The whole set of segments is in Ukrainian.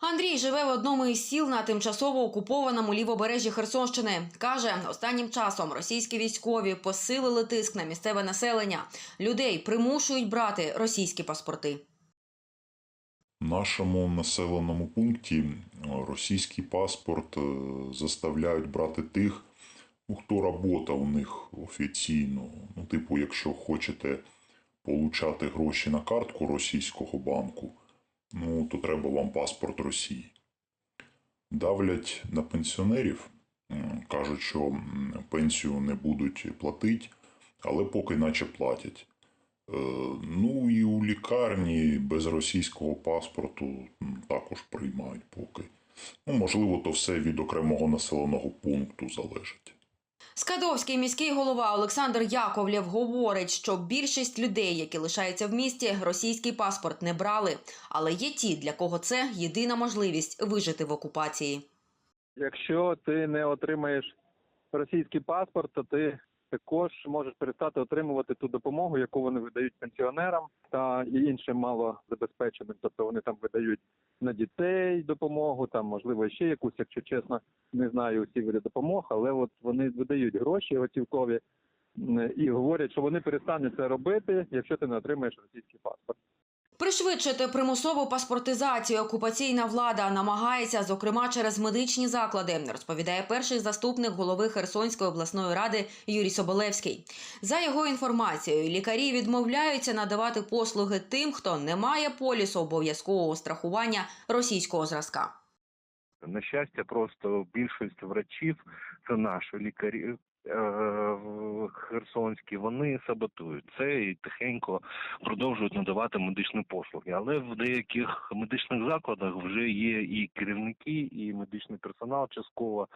Андрій живе в одному із сіл на тимчасово окупованому лівобережжі Херсонщини. Каже, останнім часом російські військові посилили тиск на місцеве населення. Людей примушують брати російські паспорти. В нашому населеному пункті е, російський паспорт е, заставляють брати тих, ну, хто робота у них офіційно. Ну, типу, якщо хочете получати гроші на картку російського банку, ну, то треба вам паспорт Росії. Давлять на пенсіонерів, кажуть, що пенсію не будуть платити, але поки наче платять. Е, Ну і у лікарні без російського паспорту також приймають поки. Ну, можливо, то все від окремого населеного пункту залежить. Скадовський міський голова Олександр Яковлєв говорить, що більшість людей, які лишаються в місті, російський паспорт не брали. Але є ті, для кого це єдина можливість вижити в окупації. Якщо ти не отримаєш російський паспорт, то ти також можуть перестати отримувати ту допомогу, яку вони видають пенсіонерам та і іншим малозабезпеченим. Тобто вони там видають на дітей допомогу, там можливо ще якусь, якщо чесно, не знаю усі види допомог, але от вони видають гроші готівкові і говорять, що вони перестануть це робити, якщо ти не отримаєш російський паспорт. Пришвидшити примусову паспортизацію окупаційна влада намагається, зокрема через медичні заклади, розповідає перший заступник голови Херсонської обласної ради Юрій Соболевський. За його інформацією, лікарі відмовляються надавати послуги тим, хто не має полісу обов'язкового страхування російського зразка. На щастя, просто більшість врачів, це наші лікарі херсонські, вони саботують це і тихенько продовжують надавати медичні послуги. Але в деяких медичних закладах вже є і керівники, і медичний персонал частково.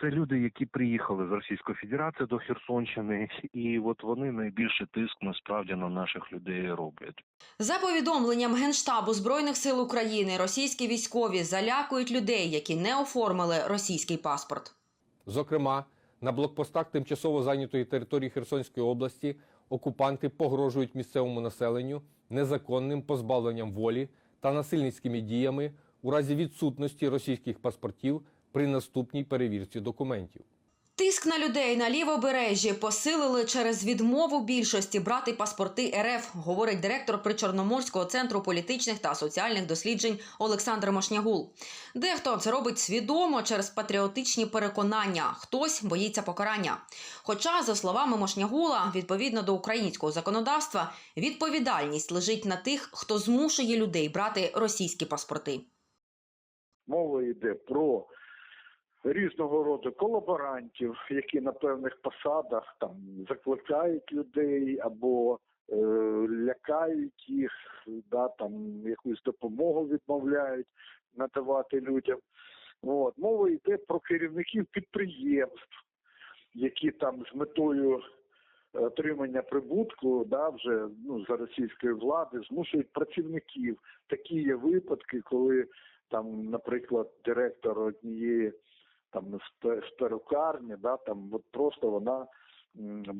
Це люди, які приїхали з Російської Федерації до Херсонщини, і от вони найбільший тиск насправді на наших людей роблять. За повідомленням Генштабу Збройних сил України, російські військові залякують людей, які не оформили російський паспорт. Зокрема, на блокпостах тимчасово зайнятої території Херсонської області окупанти погрожують місцевому населенню незаконним позбавленням волі та насильницькими діями у разі відсутності російських паспортів при наступній перевірці документів. Тиск на людей на лівобережжі посилили через відмову більшості брати паспорти РФ, говорить директор Причорноморського центру політичних та соціальних досліджень Олександр Мошнягул. Дехто це робить свідомо через патріотичні переконання, хтось боїться покарання. Хоча, за словами Мошнягула, відповідно до українського законодавства, відповідальність лежить на тих, хто змушує людей брати російські паспорти. Мова йде про різного роду колаборантів, які на певних посадах там закликають людей або е, лякають їх, да, там якусь допомогу відмовляють надавати людям. От. Мова йде про керівників підприємств, які там з метою отримання прибутку, да, вже ну, за російської влади змушують працівників. Такі є випадки, коли там, наприклад, директор однієї там з перукарні, да, там от просто вона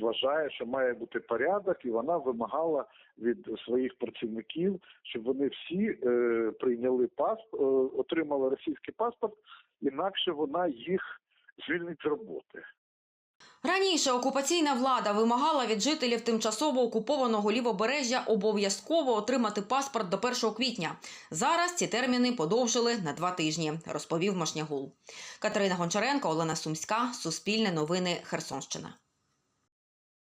вважає, що має бути порядок, і вона вимагала від своїх працівників, щоб вони всі е, прийняли паспорт, отримали російський паспорт, інакше вона їх звільнить з роботи. Раніше окупаційна влада вимагала від жителів тимчасово окупованого лівобережжя обов'язково отримати паспорт до 1 квітня. Зараз ці терміни подовжили на два тижні, розповів Машнягул. Катерина Гончаренко, Олена Сумська, Суспільне новини, Херсонщина.